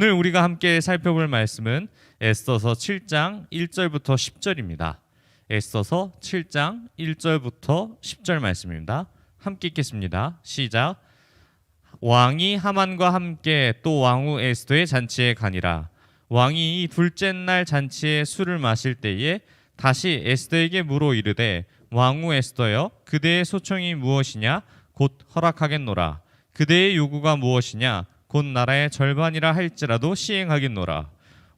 오늘 우리가 함께 살펴볼 말씀은 에스더서 7장 1절부터 10절입니다. 에스더서 7장 1절부터 10절 말씀입니다. 함께 읽겠습니다. 시작. 왕이 하만과 함께 또 왕후 에스더의 잔치에 가니라. 왕이 이 둘째 날 잔치에 술을 마실 때에 다시 에스더에게 물어 이르되 왕후 에스더여 그대의 소청이 무엇이냐 곧 허락하겠노라. 그대의 요구가 무엇이냐 곧 나라의 절반이라 할지라도 시행하겠노라.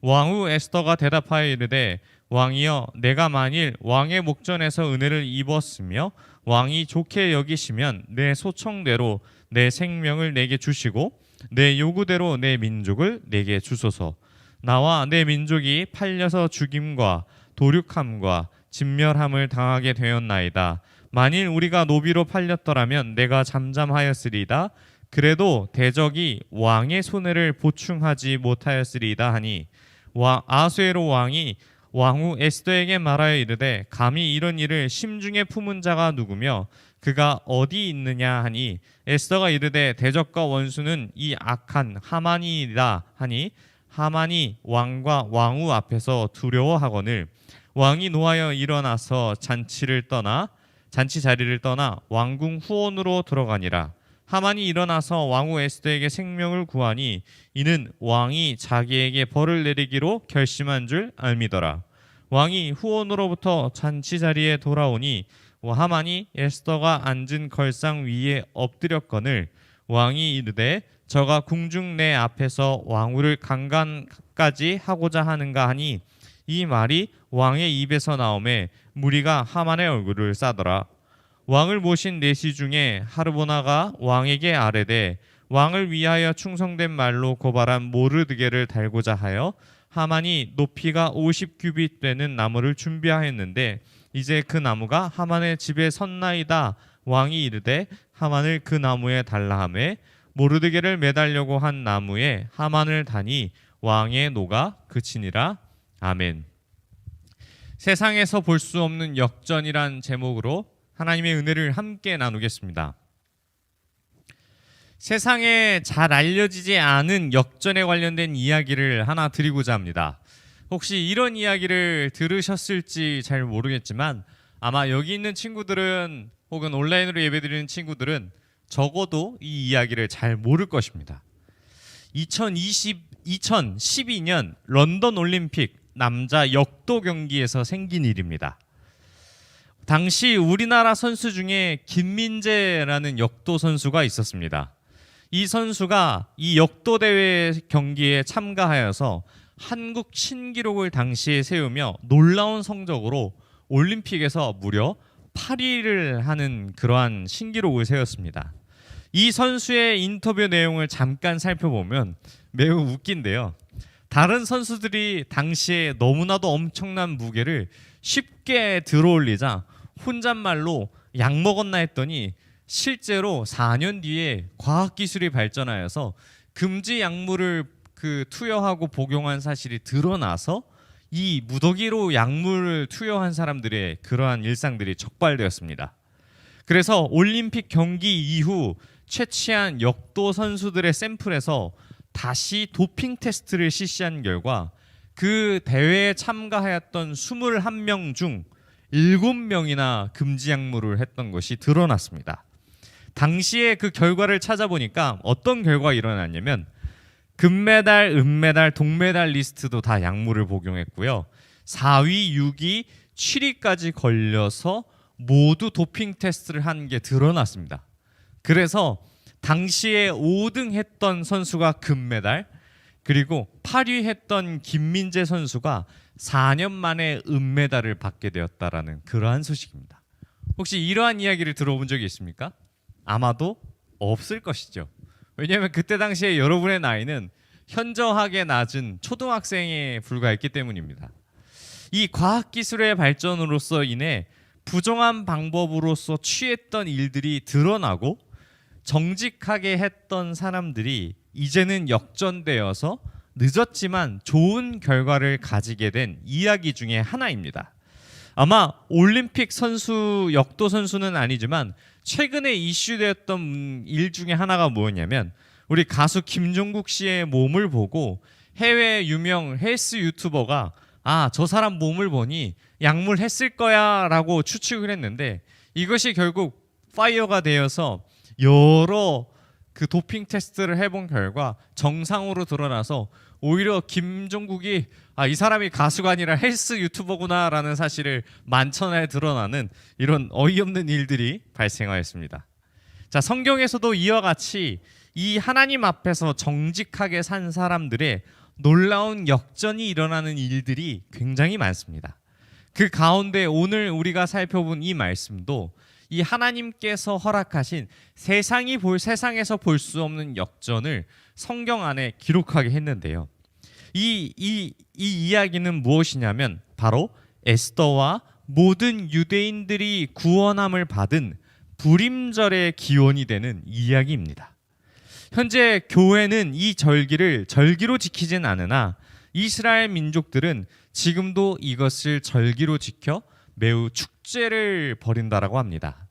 왕후 에스더가 대답하여 이르되 왕이여 내가 만일 왕의 목전에서 은혜를 입었으며 왕이 좋게 여기시면 내 소청대로 내 생명을 내게 주시고 내 요구대로 내 민족을 내게 주소서. 나와 내 민족이 팔려서 죽임과 도륙함과 진멸함을 당하게 되었나이다. 만일 우리가 노비로 팔렸더라면 내가 잠잠하였으리다. 그래도 대적이 왕의 손해를 보충하지 못하였으리이다 하니 와 아수에로 왕이 왕후 에스더에게 말하여 이르되 감히 이런 일을 심중에 품은 자가 누구며 그가 어디 있느냐 하니 에스더가 이르되 대적과 원수는 이 악한 하만이라 하니 하만이 왕과 왕후 앞에서 두려워하거늘 왕이 노하여 일어나서 잔치를 떠나 잔치 자리를 떠나 왕궁 후원으로 들어가니라 하만이 일어나서 왕후 에스더에게 생명을 구하니 이는 왕이 자기에게 벌을 내리기로 결심한 줄 알미더라. 왕이 후원으로부터 잔치 자리에 돌아오니 하만이 에스더가 앉은 걸상 위에 엎드렸거늘 왕이 이르되 저가 궁중 내 앞에서 왕후를 강간까지 하고자 하는가 하니 이 말이 왕의 입에서 나오매 무리가 하만의 얼굴을 싸더라. 왕을 모신 내시 중에 하르보나가 왕에게 아뢰되 왕을 위하여 충성된 말로 고발한 모르드게를 달고자 하여 하만이 높이가 50규빗 되는 나무를 준비하였는데 이제 그 나무가 하만의 집에 섰나이다 왕이 이르되 하만을 그 나무에 달라 하매 모르드게를 매달려고 한 나무에 하만을 다니 왕의 노가 그치니라. 아멘. 세상에서 볼 수 없는 역전이란 제목으로 하나님의 은혜를 함께 나누겠습니다. 세상에 잘 알려지지 않은 역전에 관련된 이야기를 하나 드리고자 합니다. 혹시 이런 이야기를 들으셨을지 잘 모르겠지만 아마 여기 있는 친구들은 혹은 온라인으로 예배드리는 친구들은 적어도 이 이야기를 잘 모를 것입니다. 2020 2012년 런던 올림픽 남자 역도 경기에서 생긴 일입니다. 당시 우리나라 선수 중에 김민재라는 역도 선수가 있었습니다. 이 선수가 이 역도 대회 경기에 참가하여서 한국 신기록을 당시에 세우며 놀라운 성적으로 올림픽에서 무려 8위를 하는 그러한 신기록을 세웠습니다. 이 선수의 인터뷰 내용을 잠깐 살펴보면 매우 웃긴데요. 다른 선수들이 당시에 너무나도 엄청난 무게를 쉽게 들어올리자 혼잣말로 약 먹었나 했더니 실제로 4년 뒤에 과학 기술이 발전하여서 금지 약물을 그 투여하고 복용한 사실이 드러나서 이 무더기로 약물을 투여한 사람들의 그러한 일상들이 적발되었습니다. 그래서 올림픽 경기 이후 채취한 역도 선수들의 샘플에서 다시 도핑 테스트를 실시한 결과 그 대회에 참가하였던 21명 중 7명이나 금지 약물을 했던 것이 드러났습니다. 당시에 그 결과를 찾아보니까 어떤 결과가 일어났냐면 금메달, 은메달, 동메달 리스트도 다 약물을 복용했고요. 4위, 6위, 7위까지 걸려서 모두 도핑 테스트를 한 게 드러났습니다. 그래서 당시에 5등 했던 선수가 금메달, 그리고 8위 했던 김민재 선수가 4년 만에 은메달을 받게 되었다라는 그러한 소식입니다. 혹시 이러한 이야기를 들어본 적이 있습니까? 아마도 없을 것이죠. 왜냐하면 그때 당시에 여러분의 나이는 현저하게 낮은 초등학생에 불과했기 때문입니다. 이 과학 기술의 발전으로서 인해 부정한 방법으로서 취했던 일들이 드러나고 정직하게 했던 사람들이 이제는 역전되어서 늦었지만 좋은 결과를 가지게 된 이야기 중에 하나입니다. 아마 올림픽 선수 역도 선수는 아니지만 최근에 이슈되었던 일 중에 하나가 뭐였냐면 우리 가수 김종국 씨의 몸을 보고 해외 유명 헬스 유튜버가 아, 저 사람 몸을 보니 약물 했을 거야 라고 추측을 했는데 이것이 결국 파이어가 되어서 여러 그 도핑 테스트를 해본 결과 정상으로 드러나서 오히려 김종국이 아, 이 사람이 가수가 아니라 헬스 유튜버구나라는 사실을 만천하에 드러나는 이런 어이없는 일들이 발생하였습니다. 자, 성경에서도 이와 같이 이 하나님 앞에서 정직하게 산 사람들의 놀라운 역전이 일어나는 일들이 굉장히 많습니다. 그 가운데 오늘 우리가 살펴본 이 말씀도 이 하나님께서 허락하신 세상이 볼 세상에서 볼 수 없는 역전을 성경 안에 기록하게 했는데요. 이, 이, 이 이야기는 무엇이냐면 바로 에스더와 모든 유대인들이 구원함을 받은 불임절의 기원이 되는 이야기입니다. 현재 교회는 이 절기를 절기로 지키진 않으나 이스라엘 민족들은 지금도 이것을 절기로 지켜 매우 축 제를 벌인다라고 합니다.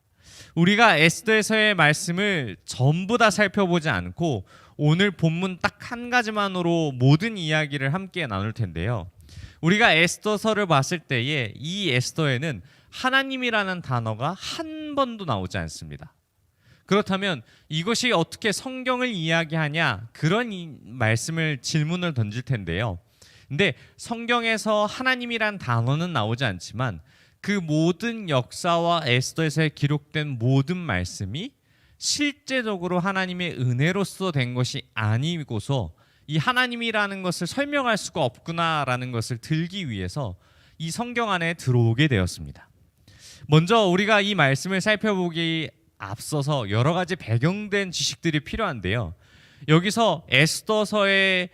우리가 에스더에서의 말씀을 전부 다 살펴보지 않고 오늘 본문 딱 한 가지만으로 모든 이야기를 함께 나눌 텐데요. 우리가 에스더서를 봤을 때에 이 에스더에는 하나님이라는 단어가 한 번도 나오지 않습니다. 그렇다면 이것이 어떻게 성경을 이야기하냐 그런 이 말씀을 질문을 던질 텐데요. 근데 성경에서 하나님이란 단어는 나오지 않지만 그 모든 역사와 에스더에서 기록된 모든 말씀이 실제적으로 하나님의 은혜로서 된 것이 아니고서 이 하나님이라는 것을 설명할 수가 없구나라는 것을 들기 위해서 이 성경 안에 들어오게 되었습니다. 먼저 우리가 이 말씀을 살펴보기 앞서서 여러 가지 배경된 지식들이 필요한데요. 여기서 에스더서에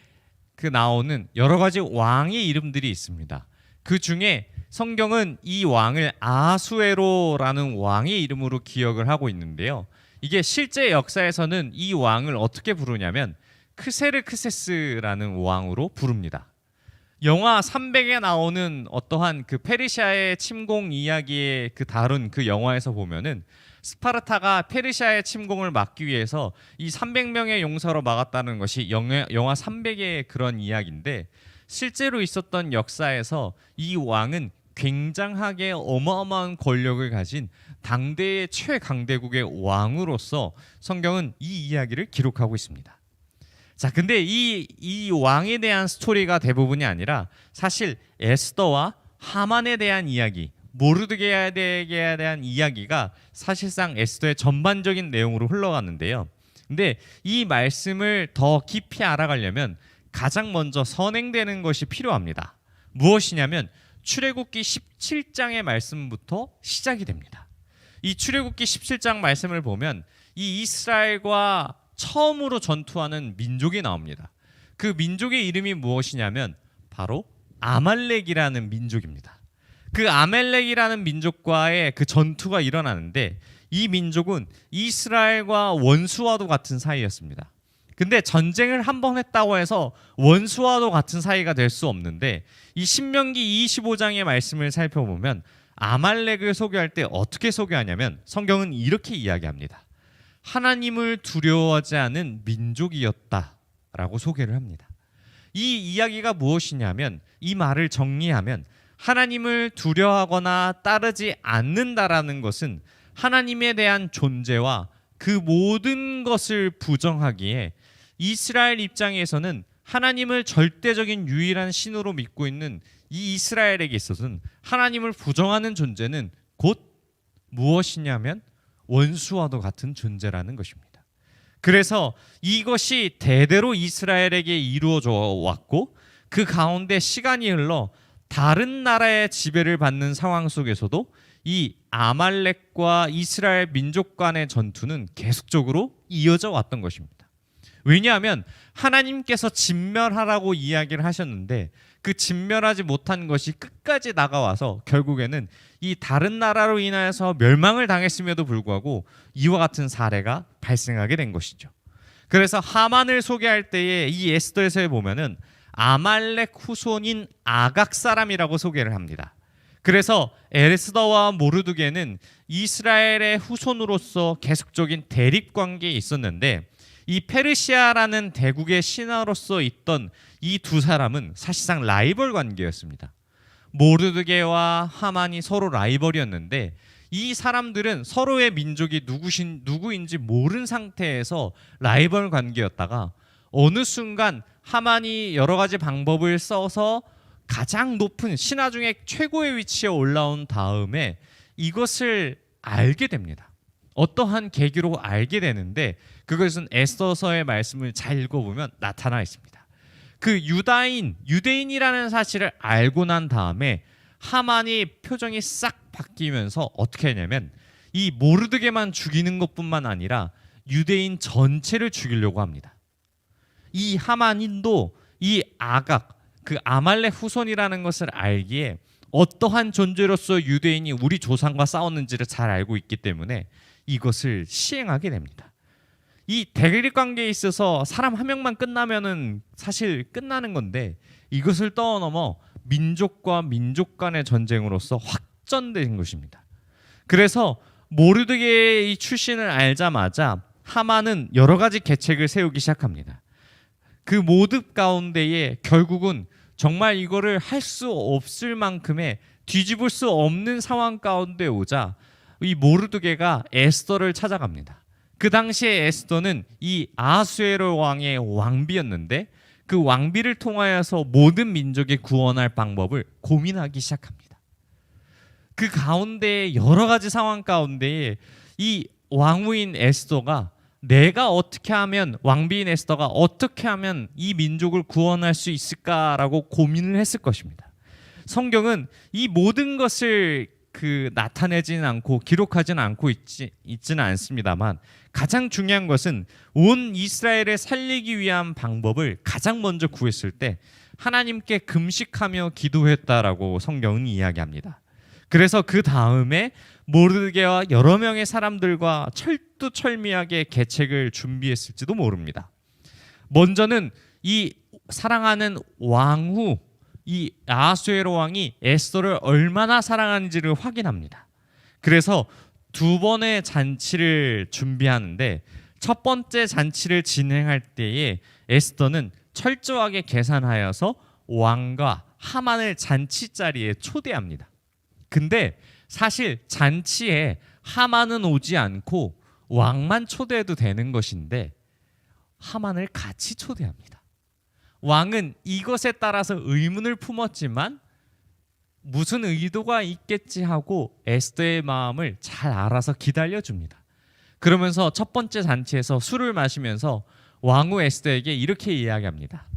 그 나오는 여러 가지 왕의 이름들이 있습니다. 그 중에 성경은 이 왕을 아수에로라는 왕의 이름으로 기억을 하고 있는데요. 이게 실제 역사에서는 이 왕을 어떻게 부르냐면 크세르크세스라는 왕으로 부릅니다. 영화 300에 나오는 어떠한 그 페르시아의 침공 이야기에 그 다룬 그 영화에서 보면은 스파르타가 페르시아의 침공을 막기 위해서 이 300명의 용사로 막았다는 것이 영화, 영화 300의 그런 이야기인데 실제로 있었던 역사에서 이 왕은 굉장하게 어마어마한 권력을 가진 당대의 최강대국의 왕으로서 성경은 이 이야기를 기록하고 있습니다. 자, 근데 이, 이 왕에 대한 스토리가 대부분이 아니라 사실 에스더와 하만에 대한 이야기, 모르드게에 대한 이야기가 사실상 에스더의 전반적인 내용으로 흘러가는데요. 근데 이 말씀을 더 깊이 알아가려면 가장 먼저 선행되는 것이 필요합니다. 무엇이냐면 출애굽기 17장의 말씀부터 시작이 됩니다. 이 출애굽기 17장 말씀을 보면 이 이스라엘과 처음으로 전투하는 민족이 나옵니다. 그 민족의 이름이 무엇이냐면 바로 아말렉이라는 민족입니다. 그 아멜렉이라는 민족과의 그 전투가 일어나는데 이 민족은 이스라엘과 원수와도 같은 사이였습니다. 근데 전쟁을 한 번 했다고 해서 원수와도 같은 사이가 될 수 없는데 이 신명기 25장의 말씀을 살펴보면 아말렉을 소개할 때 어떻게 소개하냐면 성경은 이렇게 이야기합니다. 하나님을 두려워하지 않은 민족이었다라고 소개를 합니다. 이 이야기가 무엇이냐면 이 말을 정리하면 하나님을 두려워하거나 따르지 않는다라는 것은 하나님에 대한 존재와 그 모든 것을 부정하기에 이스라엘 입장에서는 하나님을 절대적인 유일한 신으로 믿고 있는 이 이스라엘에게 있어서는 하나님을 부정하는 존재는 곧 무엇이냐면 원수와도 같은 존재라는 것입니다. 그래서 이것이 대대로 이스라엘에게 이루어져 왔고 그 가운데 시간이 흘러 다른 나라의 지배를 받는 상황 속에서도 이 아말렉과 이스라엘 민족 간의 전투는 계속적으로 이어져 왔던 것입니다. 왜냐하면 하나님께서 진멸하라고 이야기를 하셨는데 그 진멸하지 못한 것이 끝까지 나가와서 결국에는 이 다른 나라로 인하여서 멸망을 당했음에도 불구하고 이와 같은 사례가 발생하게 된 것이죠. 그래서 하만을 소개할 때에 이 에스더에서 보면은 아말렉 후손인 아각 사람이라고 소개를 합니다. 그래서 에스더와 모르드게는 이스라엘의 후손으로서 계속적인 대립 관계에 있었는데 이 페르시아라는 대국의 신하로서 있던 이 두 사람은 사실상 라이벌 관계였습니다. 모르드게와 하만이 서로 라이벌이었는데 이 사람들은 서로의 민족이 누구신 누구인지 모른 상태에서 라이벌 관계였다가 어느 순간 하만이 여러 가지 방법을 써서 가장 높은 신하 중에 최고의 위치에 올라온 다음에 이것을 알게 됩니다. 어떠한 계기로 알게 되는데 그것은 에스더서의 말씀을 잘 읽어보면 나타나 있습니다. 그 유다인, 유대인이라는 사실을 알고 난 다음에 하만이 표정이 싹 바뀌면서 어떻게 하냐면 이 모르드게만 죽이는 것뿐만 아니라 유대인 전체를 죽이려고 합니다. 이 하만인도 이 아각 그 아말렉 후손이라는 것을 알기에 어떠한 존재로서 유대인이 우리 조상과 싸웠는지를 잘 알고 있기 때문에 이것을 시행하게 됩니다. 이 대립 관계에 있어서 사람 한 명만 끝나면은 사실 끝나는 건데 이것을 떠넘어 민족과 민족 간의 전쟁으로서 확전된 것입니다. 그래서 모르드게의 이 출신을 알자마자 하만은 여러 가지 계책을 세우기 시작합니다. 그 모습 가운데에 결국은 정말 이거를 할 수 없을 만큼의 뒤집을 수 없는 상황 가운데 오자 이 모르드게가 에스더를 찾아갑니다. 그 당시에 에스더는 이 아수에로 왕의 왕비였는데 그 왕비를 통하여서 모든 민족의 구원할 방법을 고민하기 시작합니다. 그 가운데 여러 가지 상황 가운데에 이 왕후인 에스더가 내가 어떻게 하면 왕비인 에스더가 어떻게 하면 이 민족을 구원할 수 있을까라고 고민을 했을 것입니다. 성경은 이 모든 것을 그 나타내지는 않고 기록하지는 않고 있지, 있지는 않습니다만 가장 중요한 것은 온 이스라엘을 살리기 위한 방법을 가장 먼저 구했을 때 하나님께 금식하며 기도했다라고 성경은 이야기합니다. 그래서 그 다음에 모르드게와 여러 명의 사람들과 철두철미하게 계책을 준비했을지도 모릅니다. 먼저는 이 사랑하는 왕후 이 아수에로 왕이 에스더를 얼마나 사랑하는지를 확인합니다. 그래서 두 번의 잔치를 준비하는데 첫 번째 잔치를 진행할 때에 에스더는 철저하게 계산하여서 왕과 하만을 잔치 자리에 초대합니다. 근데 사실 잔치에 하만은 오지 않고 왕만 초대해도 되는 것인데 하만을 같이 초대합니다. 왕은 이것에 따라서 의문을 품었지만 무슨 의도가 있겠지 하고 에스더의 마음을 잘 알아서 기다려 줍니다. 그러면서 첫 번째 잔치에서 술을 마시면서 왕후 에스더에게 이렇게 이야기합니다.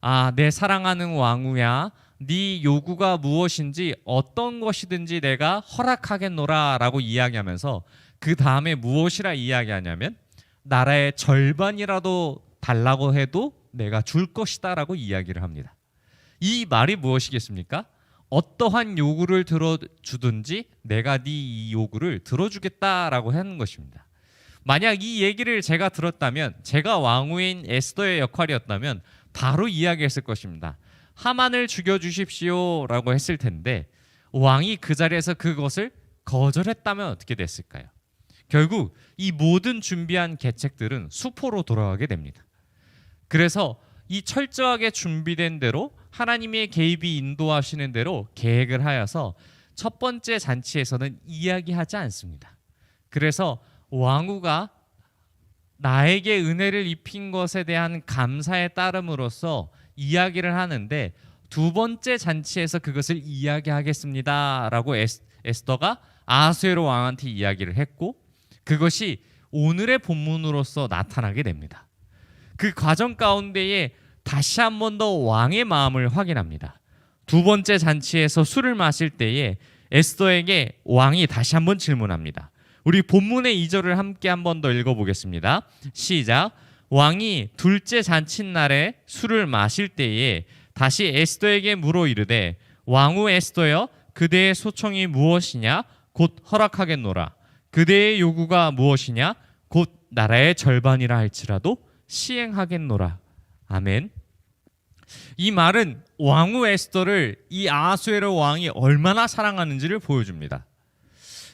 아, 내 사랑하는 왕후야. 네 요구가 무엇인지 어떤 것이든지 내가 허락하겠노라라고 이야기하면서 그 다음에 무엇이라 이야기하냐면 나라의 절반이라도 달라고 해도 내가 줄 것이다라고 이야기를 합니다. 이 말이 무엇이겠습니까? 어떠한 요구를 들어주든지 내가 네 이 요구를 들어주겠다라고 하는 것입니다. 만약 이 얘기를 제가 들었다면 제가 왕후인 에스더의 역할이었다면 바로 이야기했을 것입니다. 하만을 죽여 주십시오라고 했을 텐데 왕이 그 자리에서 그것을 거절했다면 어떻게 됐을까요? 결국 이 모든 준비한 계책들은 수포로 돌아가게 됩니다. 그래서 이 철저하게 준비된 대로 하나님의 개입이 인도하시는 대로 계획을 하여서 첫 번째 잔치에서는 이야기하지 않습니다. 그래서 왕후가 나에게 은혜를 입힌 것에 대한 감사에 따름으로써 이야기를 하는데 두 번째 잔치에서 그것을 이야기하겠습니다라고 에스, 에스더가 아수에로 왕한테 이야기를 했고 그것이 오늘의 본문으로서 나타나게 됩니다. 그 과정 가운데에 다시 한 번 더 왕의 마음을 확인합니다. 두 번째 잔치에서 술을 마실 때에 에스더에게 왕이 다시 한 번 질문합니다. 우리 본문의 2절을 함께 한 번 더 읽어보겠습니다. 시작. 왕이 둘째 잔칫날에 술을 마실 때에 다시 에스더에게 물어 이르되 왕후 에스더여 그대의 소청이 무엇이냐 곧 허락하겠노라 그대의 요구가 무엇이냐 곧 나라의 절반이라 할지라도 시행하겠노라. 아멘. 이 말은 왕후 에스더를 이 아수에르 왕이 얼마나 사랑하는지를 보여줍니다.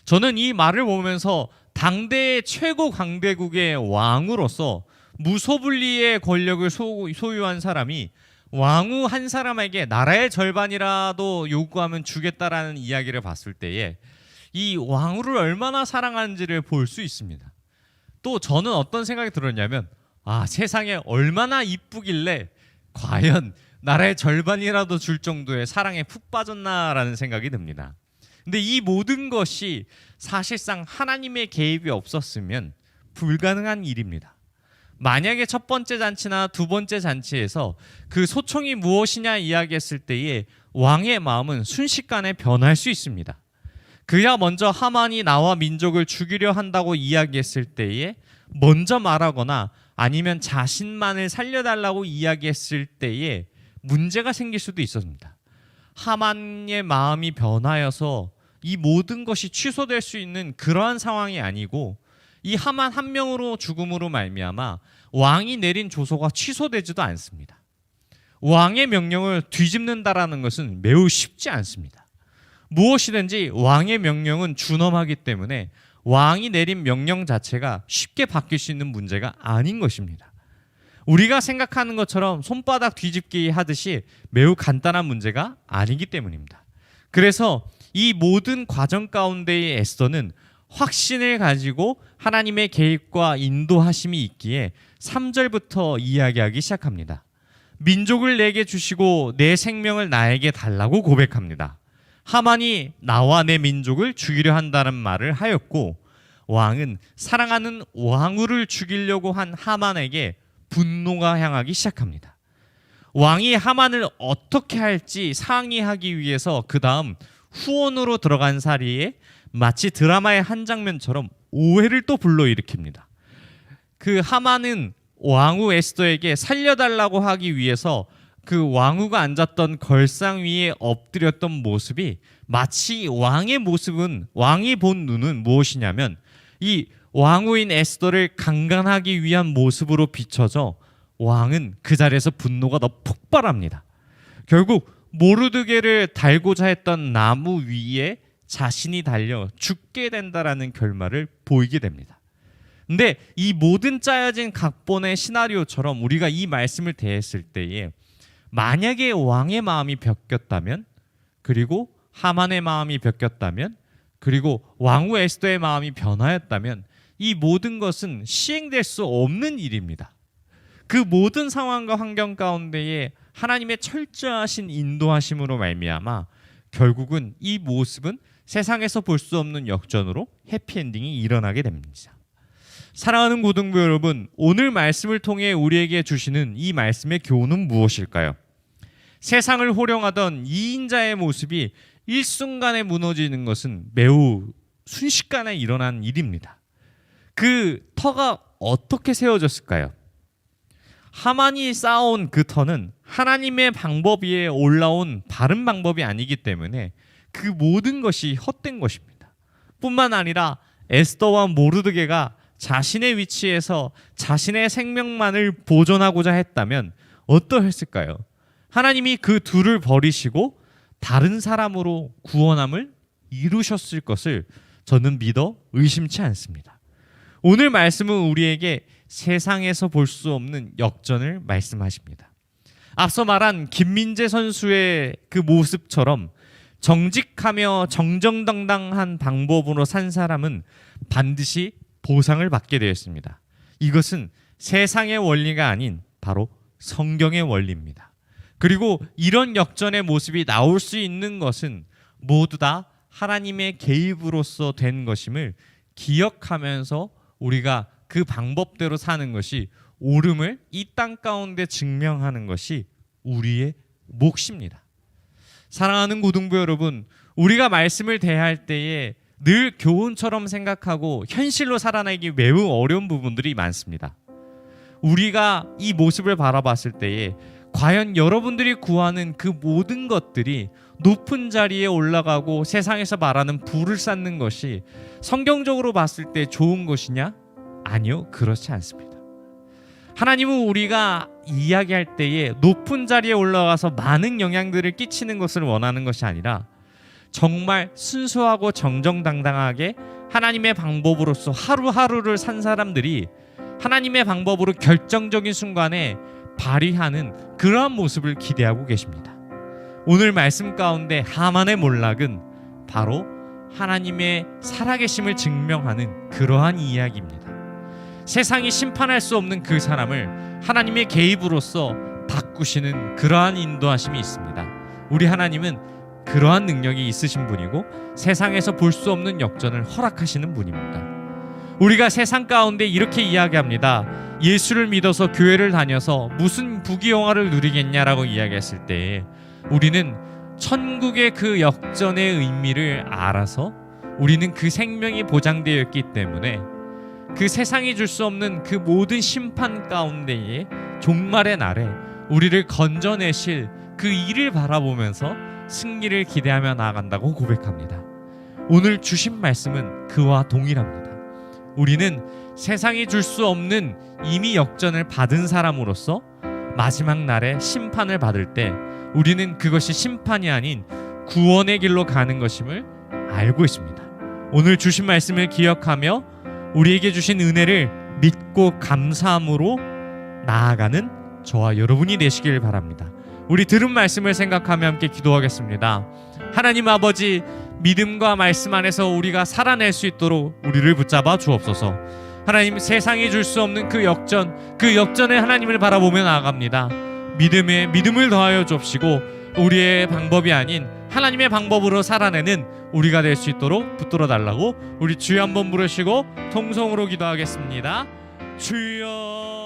저는 이 말을 보면서 당대의 최고 강대국의 왕으로서 무소불리의 권력을 소, 소유한 사람이 왕후 한 사람에게 나라의 절반이라도 요구하면 주겠다라는 이야기를 봤을 때에 이 왕후를 얼마나 사랑하는지를 볼 수 있습니다. 또 저는 어떤 생각이 들었냐면 아 세상에 얼마나 이쁘길래 과연 나라의 절반이라도 줄 정도의 사랑에 푹 빠졌나라는 생각이 듭니다. 근데 이 모든 것이 사실상 하나님의 개입이 없었으면 불가능한 일입니다. 만약에 첫 번째 잔치나 두 번째 잔치에서 그 소총이 무엇이냐 이야기했을 때에 왕의 마음은 순식간에 변할 수 있습니다. 그야 먼저 하만이 나와 민족을 죽이려 한다고 이야기했을 때에 먼저 말하거나 아니면 자신만을 살려달라고 이야기했을 때에 문제가 생길 수도 있었습니다. 하만의 마음이 변하여서 이 모든 것이 취소될 수 있는 그러한 상황이 아니고 이 하만 한 명으로 죽음으로 말미암아 왕이 내린 조소가 취소되지도 않습니다. 왕의 명령을 뒤집는다라는 것은 매우 쉽지 않습니다. 무엇이든지 왕의 명령은 준엄하기 때문에 왕이 내린 명령 자체가 쉽게 바뀔 수 있는 문제가 아닌 것입니다. 우리가 생각하는 것처럼 손바닥 뒤집기 하듯이 매우 간단한 문제가 아니기 때문입니다. 그래서 이 모든 과정 가운데의 에스더는 확신을 가지고 하나님의 개입과 인도하심이 있기에 3절부터 이야기하기 시작합니다. 민족을 내게 주시고 내 생명을 나에게 달라고 고백합니다. 하만이 나와 내 민족을 죽이려 한다는 말을 하였고 왕은 사랑하는 왕후를 죽이려고 한 하만에게 분노가 향하기 시작합니다. 왕이 하만을 어떻게 할지 상의하기 위해서 그 다음 후원으로 들어간 사리에 마치 드라마의 한 장면처럼 오해를 또 불러일으킵니다. 그 하만은 왕후 에스더에게 살려달라고 하기 위해서 그 왕후가 앉았던 걸상 위에 엎드렸던 모습이 마치 왕의 모습은 왕이 본 눈은 무엇이냐면 이 왕후인 에스더를 강간하기 위한 모습으로 비춰져 왕은 그 자리에서 분노가 더 폭발합니다. 결국 모르드게를 달고자 했던 나무 위에 자신이 달려 죽게 된다라는 결말을 보이게 됩니다. 근데 이 모든 짜여진 각본의 시나리오처럼 우리가 이 말씀을 대했을 때에 만약에 왕의 마음이 벽겼다면 그리고 하만의 마음이 벽겼다면 그리고 왕후 에스더의 마음이 변하였다면 이 모든 것은 시행될 수 없는 일입니다. 그 모든 상황과 환경 가운데에 하나님의 철저하신 인도하심으로 말미암아 결국은 이 모습은 세상에서 볼 수 없는 역전으로 해피엔딩이 일어나게 됩니다. 사랑하는 고등부 여러분, 오늘 말씀을 통해 우리에게 주시는 이 말씀의 교훈은 무엇일까요? 세상을 호령하던 이인자의 모습이 일순간에 무너지는 것은 매우 순식간에 일어난 일입니다. 그 터가 어떻게 세워졌을까요? 하만이 쌓아온 그 터는 하나님의 방법 위에 올라온 바른 방법이 아니기 때문에 그 모든 것이 헛된 것입니다. 뿐만 아니라 에스더와 모르드게가 자신의 위치에서 자신의 생명만을 보존하고자 했다면 어떠했을까요? 하나님이 그 둘을 버리시고 다른 사람으로 구원함을 이루셨을 것을 저는 믿어 의심치 않습니다. 오늘 말씀은 우리에게 세상에서 볼 수 없는 역전을 말씀하십니다. 앞서 말한 김민재 선수의 그 모습처럼 정직하며 정정당당한 방법으로 산 사람은 반드시 보상을 받게 되었습니다. 이것은 세상의 원리가 아닌 바로 성경의 원리입니다. 그리고 이런 역전의 모습이 나올 수 있는 것은 모두 다 하나님의 개입으로서 된 것임을 기억하면서 우리가 그 방법대로 사는 것이 옳음을 이 땅 가운데 증명하는 것이 우리의 몫입니다. 사랑하는 고등부 여러분, 우리가 말씀을 대할 때에 늘 교훈처럼 생각하고 현실로 살아내기 매우 어려운 부분들이 많습니다. 우리가 이 모습을 바라봤을 때에 과연 여러분들이 구하는 그 모든 것들이 높은 자리에 올라가고 세상에서 말하는 부를 쌓는 것이 성경적으로 봤을 때 좋은 것이냐? 아니요, 그렇지 않습니다. 하나님은 우리가 이야기할 때에 높은 자리에 올라가서 많은 영향들을 끼치는 것을 원하는 것이 아니라 정말 순수하고 정정당당하게 하나님의 방법으로서 하루하루를 산 사람들이 하나님의 방법으로 결정적인 순간에 발휘하는 그러한 모습을 기대하고 계십니다. 오늘 말씀 가운데 하만의 몰락은 바로 하나님의 살아계심을 증명하는 그러한 이야기입니다. 세상이 심판할 수 없는 그 사람을 하나님의 개입으로서 바꾸시는 그러한 인도하심이 있습니다. 우리 하나님은 그러한 능력이 있으신 분이고 세상에서 볼 수 없는 역전을 허락하시는 분입니다. 우리가 세상 가운데 이렇게 이야기합니다. 예수를 믿어서 교회를 다녀서 무슨 부귀영화를 누리겠냐라고 이야기했을 때 우리는 천국의 그 역전의 의미를 알아서 우리는 그 생명이 보장되어 있기 때문에 그 세상이 줄 수 없는 그 모든 심판 가운데에 종말의 날에 우리를 건져내실 그 일을 바라보면서 승리를 기대하며 나아간다고 고백합니다. 오늘 주신 말씀은 그와 동일합니다. 우리는 세상이 줄 수 없는 이미 역전을 받은 사람으로서 마지막 날에 심판을 받을 때 우리는 그것이 심판이 아닌 구원의 길로 가는 것임을 알고 있습니다. 오늘 주신 말씀을 기억하며 우리에게 주신 은혜를 믿고 감사함으로 나아가는 저와 여러분이 되시길 바랍니다. 우리 들은 말씀을 생각하며 함께 기도하겠습니다. 하나님 아버지 믿음과 말씀 안에서 우리가 살아낼 수 있도록 우리를 붙잡아 주옵소서. 하나님 세상이 줄 수 없는 그 역전 그 역전의 하나님을 바라보며 나아갑니다. 믿음에 믿음을 더하여 줍시고 우리의 방법이 아닌 하나님의 방법으로 살아내는 우리가 될 수 있도록 붙들어 달라고 우리 주여 한번 부르시고 통성으로 기도하겠습니다. 주여